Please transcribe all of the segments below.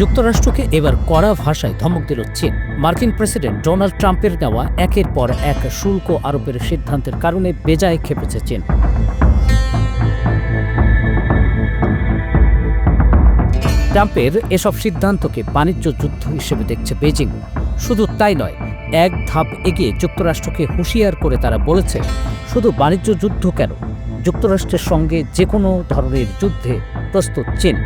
যুক্তরাষ্ট্রকে এবার কড়া ভাষায় ধমক দিল চীন। মার্কিন প্রেসিডেন্ট ডোনাল্ড ট্রাম্পের নেওয়া একের পর এক শুল্ক আরোপের সিদ্ধান্তের কারণে বেজায় খেপেছে চীন। ট্রাম্পের এসব সিদ্ধান্তকে বাণিজ্য যুদ্ধ হিসেবে দেখছে বেজিং শুধু তাই নয়, এক ধাপ এগিয়ে যুক্তরাষ্ট্রকে হুঁশিয়ার করে তারা বলেছে, শুধু বাণিজ্য যুদ্ধ কেন? যুক্তরাষ্ট্রের সঙ্গে যে কোনো ধরনের যুদ্ধে প্রস্তুত চীন।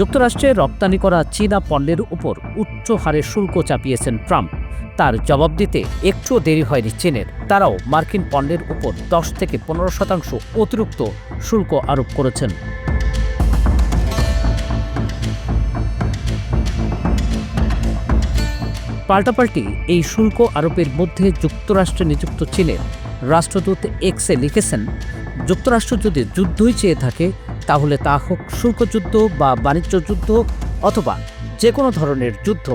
যুক্তরাষ্ট্রে রপ্তানি করা চীনা পণ্যের উপর উচ্চ হারে শুল্ক চাপিয়েছেন ট্রাম্প। তার জবাব দিতে একটুও দেরি হয়নি চীনের। তারাও মার্কিন পণ্যের উপর দশ থেকে পনেরো শতাংশ অতিরিক্ত শুল্ক আরোপ করেছেন। পাল্টাপাল্টি এই শুল্ক আরোপের মধ্যে যুক্তরাষ্ট্রে নিযুক্ত চীনের রাষ্ট্রদূত এক্সে লিখেছেন, যুক্তরাষ্ট্র যদি যুদ্ধই চেয়ে থাকে তাহলে তা হোক শুল্কযুদ্ধ বা বাণিজ্য যুদ্ধ অথবা যে কোনো ধরনের যুদ্ধ,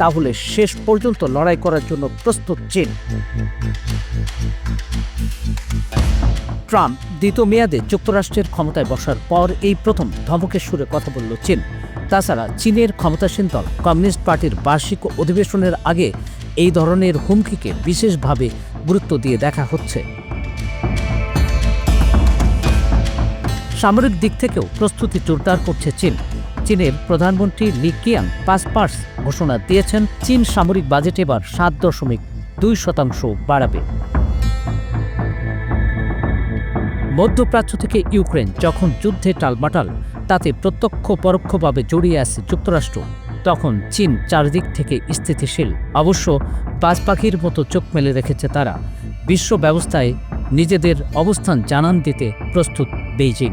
তাহলে শেষ পর্যন্ত লড়াই করার জন্য প্রস্তুত চীন। ট্রাম্প দ্বিতীয় মেয়াদে যুক্তরাষ্ট্রের ক্ষমতায় বসার পর এই প্রথম ধমকের সুরে কথা বলল চীন। তাছাড়া চীনের ক্ষমতাসীন দল কমিউনিস্ট পার্টির বার্ষিক অধিবেশনের আগে এই ধরনের হুমকিকে বিশেষভাবে গুরুত্ব দিয়ে দেখা হচ্ছে। সামরিক দিক থেকেও প্রস্তুতি জোরদার করছে চীন। চীনের প্রধানমন্ত্রী লি কিয়াং পাঁচ পার্স ঘোষণা দিয়েছেন, চীন সামরিক বাজেট এবার সাত দশমিক দুই শতাংশ বাড়াবে। মধ্যপ্রাচ্য থেকে ইউক্রেন যখন যুদ্ধে টালমাটাল, তাতে প্রত্যক্ষ পরোক্ষভাবে জড়িয়ে আছে যুক্তরাষ্ট্র, তখন চীন চারদিক থেকে স্থিতিশীল। অবশ্য বাজ পাখির মতো চোখ মেলে রেখেছে তারা। বিশ্ব ব্যবস্থায় নিজেদের অবস্থান জানান দিতে প্রস্তুত বেইজিং।